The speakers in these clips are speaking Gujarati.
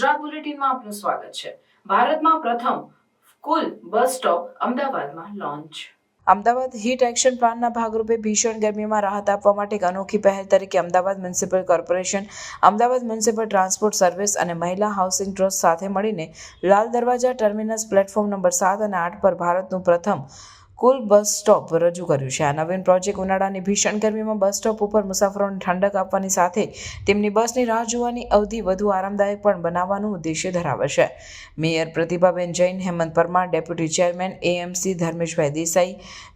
ગુજરાત બુલેટિનમાં આપનું સ્વાગત છે. ભારતમાં પ્રથમ કુલ બસ સ્ટોપ અમદાવાદમાં લોન્ચ. અમદાવાદ હીટ એક્શન પ્લાનના ભાગરૂપે ભીષણ ગરમીમાં રાહત આપવા માટે એક અનોખી પહેલ તરીકે Ahmedabad municipal corporation, Ahmedabad municipal transport service અને મહિલા હાઉસિંગ ટ્રસ્ટ સાથે મળીને Lal Darwaja terminus platform number સાત અને આઠ પર ભારતનું પ્રથમ કુલ બસ સ્ટોપ રજૂ કર્યું છે. આ નવીન પ્રોજેક્ટ ઉનાળાની ભીષણ ગરમીમાં બસ સ્ટોપ ઉપર મુસાફરોને ઠંડક આપવાની સાથે તેમની બસની રાહ જોવાની અવધિ વધુ આરામદાયક પણ બનાવવાનું ઉદ્દેશ્ય ધરાવે છે. Mayor Pratibhaben Jain, Hemant Parmar, deputy chairman AMC Dharmeshbhai Desai,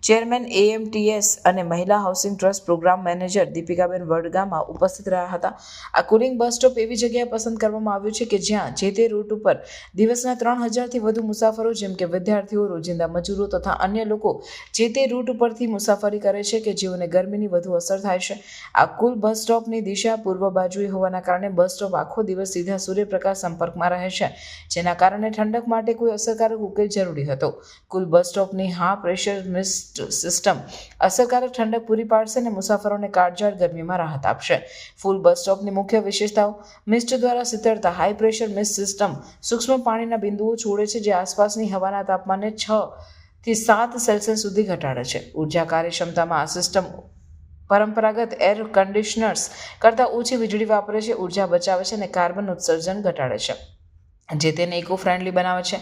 chairman AMTS અને Mahila housing trust programme manager Dipikaben વડગામાં ઉપસ્થિત રહ્યા હતા. આ કુલિંગ બસ સ્ટોપ એવી જગ્યાએ પસંદ કરવામાં આવ્યું છે કે જ્યાં જે તે રૂટ ઉપર દિવસના ત્રણ હજારથી વધુ મુસાફરો જેમ કે વિદ્યાર્થીઓ, રોજિંદા મજૂરો તથા અન્ય લોકો જે તે રૂટ ઉપરથી મુસાફરી કરે છે કે જેઓને ગરમીની વધુ અસર થાય છે. આ કુલ બસ સ્ટોપની દિશા પૂર્વ બાજુએ હોવાના કારણે બસ સ્ટોપ આખો દિવસ સીધા સૂર્યપ્રકાશ સંપર્કમાં રહે છે, જેના કારણે ઠંડક માટે કોઈ અસરકારક ઉકેલ જરૂરી હતો. કુલ બસ સ્ટોપની હા પ્રેશર મિસ્ટ સિસ્ટમ અસરકારક ઠંડક પૂરી પાડશે અને મુસાફરોને કાળઝાળ ગરમીમાં રાહત આપશે. ફૂલ બસ સ્ટોપની મુખ્ય વિશેષતાઓ, મિસ્ટ દ્વારા શીતળતા હાઈ પ્રેશર મિસ્ટ સિસ્ટમ, સૂક્ષ્મ પાણીના બિંદુઓ છોડે છે જે આસપાસની હવાના તાપમાને છ થી સાત સેલ્સિયસ સુધી ઘટાડે છે. ઊર્જા કાર્યક્ષમતામાં આ સિસ્ટમ પરંપરાગત એર કન્ડિશનર્સ કરતાં ઓછી વીજળી વાપરે છે, ઊર્જા બચાવે છે અને કાર્બન ઉત્સર્જન ઘટાડે છે. જે તેને ઇકો ફ્રેન્ડલી બનાવે છે.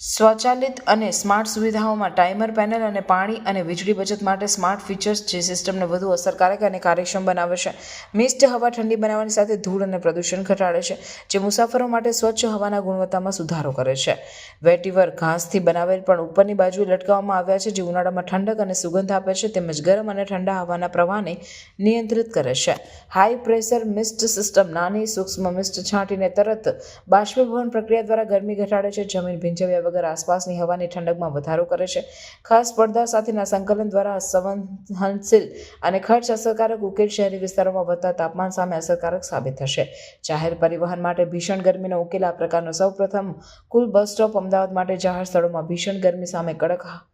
સ્વચાલિત અને સ્માર્ટ સુવિધાઓમાં ટાઈમર પેનલ અને પાણી અને વીજળી બચત માટે સ્માર્ટ ફીચર્સ જે સિસ્ટમને વધુ અસરકારક અને કાર્યક્ષમ બનાવે છે. મિસ્ટ હવા ઠંડી બનાવવાની સાથે ધૂળ અને પ્રદૂષણ ઘટાડે છે, જે મુસાફરો માટે સ્વચ્છ હવાના ગુણવત્તામાં સુધારો કરે છે. વેટીવર ઘાસથી બનાવેલ પણ ઉપરની બાજુએ લટકાવવામાં આવ્યા છે, જે ઉનાળામાં ઠંડક અને સુગંધ આપે છે, તેમજ ગરમ અને ઠંડા હવાના પ્રવાહને નિયંત્રિત કરે છે. હાઈ પ્રેશર મિસ્ટ સિસ્ટમ નાની, સૂક્ષ્મ મિસ્ટ છાંટીને તરત બાષ્પીભવન પ્રક્રિયા દ્વારા ગરમી ઘટાડે છે. જમીન ભીંજવ્યા વગર આસપાસની હવાની ઠંડકમાં વધારો કરે છે. ખાસ પડદા સાથેના સંકલન દ્વારા સંવહનશીલ અને ખર્ચ અસરકારક ઉકેલ શહેરી વિસ્તારોમાં વધતા તાપમાન સામે અસરકારક સાબિત થશે. જાહેર પરિવહન માટે ભીષણ ગરમીનો ઉકેલ આ પ્રકારનો સૌપ્રથમ કુલ બસ સ્ટોપ અમદાવાદ માટે જાહેર સ્થળોમાં ભીષણ ગરમી સામે કડક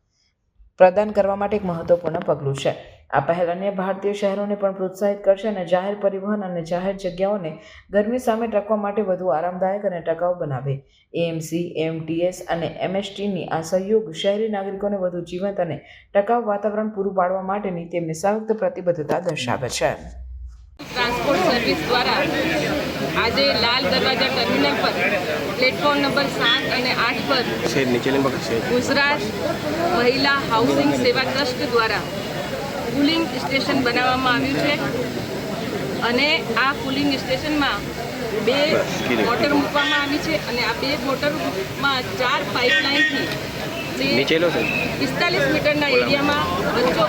પ્રદાન કરવા માટે એક મહત્વપૂર્ણ પગલું છે. આ પહેલ અન્ય ભારતીય શહેરોને પણ પ્રોત્સાહિત કરશે અને જાહેર પરિવહન અને જાહેર જગ્યાઓને ગરમી સામે ટકવા માટે વધુ આરામદાયક અને ટકાઉ બનાવે. એએમસી એમટીએસ અને એમએસટીની આ સહયોગ શહેરી નાગરિકોને વધુ જીવંત અને ટકાઉ વાતાવરણ પૂરું પાડવા માટેની તેમની સંયુક્ત પ્રતિબદ્ધતા દર્શાવે છે. ટ્રાન્સપોર્ટ સર્વિસ દ્વારા આજે લાલ દરવાજા ટર્મિનલ પર પ્લેટફોર્મ નંબર સાત અને આઠ પર ગુજરાત મહિલા હાઉસિંગ સેવા ટ્રસ્ટ દ્વારા કુલિંગ સ્ટેશન બનાવવામાં આવ્યું છે. અને આ કુલિંગ સ્ટેશનમાં બે મોટર મૂકવામાં આવી છે અને આ બે મોટરમાં ચાર પાઇપલાઇનથી નીચેલો છે. પિસ્તાલીસ મીટરના એરિયામાં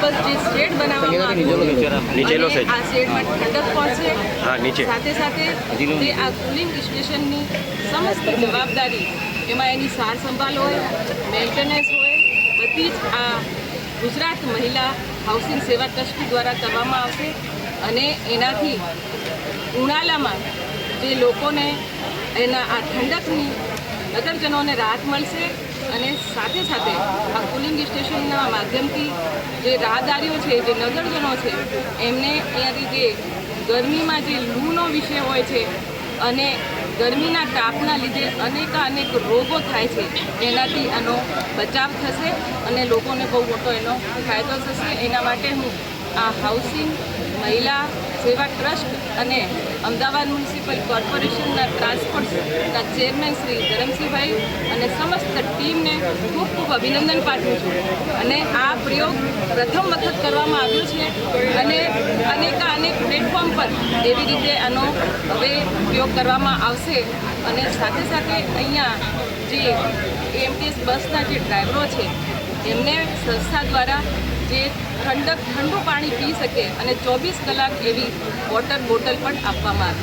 બસ જે શેડ બનાવવામાં આવ્યો નીચેલો છે. આ શેડમાં ઠંડક પહોંચે હા, નીચે. સાથે સાથે તે આ કુલિંગ સ્ટેશનની સમસ્ત જવાબદારી એમાં એની સાર સંભાળ હોય મેન્ટેનન્સ હોય બધી જ આ ગુજરાત મહિલા હાઉસિંગ સેવા ટ્રસ્ટ દ્વારા કરવામાં આવશે. અને એનાથી ઉનાળામાં જે લોકોને એના આ ઠંડકની નગરજનોને રાહત મળશે. અને સાથે સાથે આ કુલિંગ સ્ટેશનના માધ્યમથી જે રાહદારીઓ છે, જે નગરજનો છે, એમને અહીંયાથી જે ગરમીમાં જે લૂનો વિષય હોય છે અને ગરમીના તાપના લીધે અનેકા અનેક રોગો થાય છે, એનાથી આનો બચાવ થશે અને લોકોને બહુ મોટો એનો ફાયદો થશે. એના માટે હું આ હાઉસિંગ મહિલા સેવા ટ્રસ્ટ અને અમદાવાદ મ્યુનિસિપલ કોર્પોરેશનના ટ્રાન્સપોર્ટના ચેરમેન શ્રી ધરમસિંહભાઈ અને સમસ્ત ટીમને ખૂબ ખૂબ અભિનંદન પાઠવું છું. અને આ પ્રયોગ પ્રથમ વખત કરવામાં આવ્યો છે અને અનેકા અનેક પ્લેટફોર્મ પર એવી રીતે આનો હવે ઉપયોગ કરવામાં આવશે. અને સાથે સાથે અહીંયા જે એમટીએસ બસના જે ડ્રાઈવરો છે, એમને સંસ્થા દ્વારા જે ઠંડક ઠંડુ પાણી પી શકે અને ચોવીસ કલાક એવી વોટર બોટલ પણ આપવામાં આવી.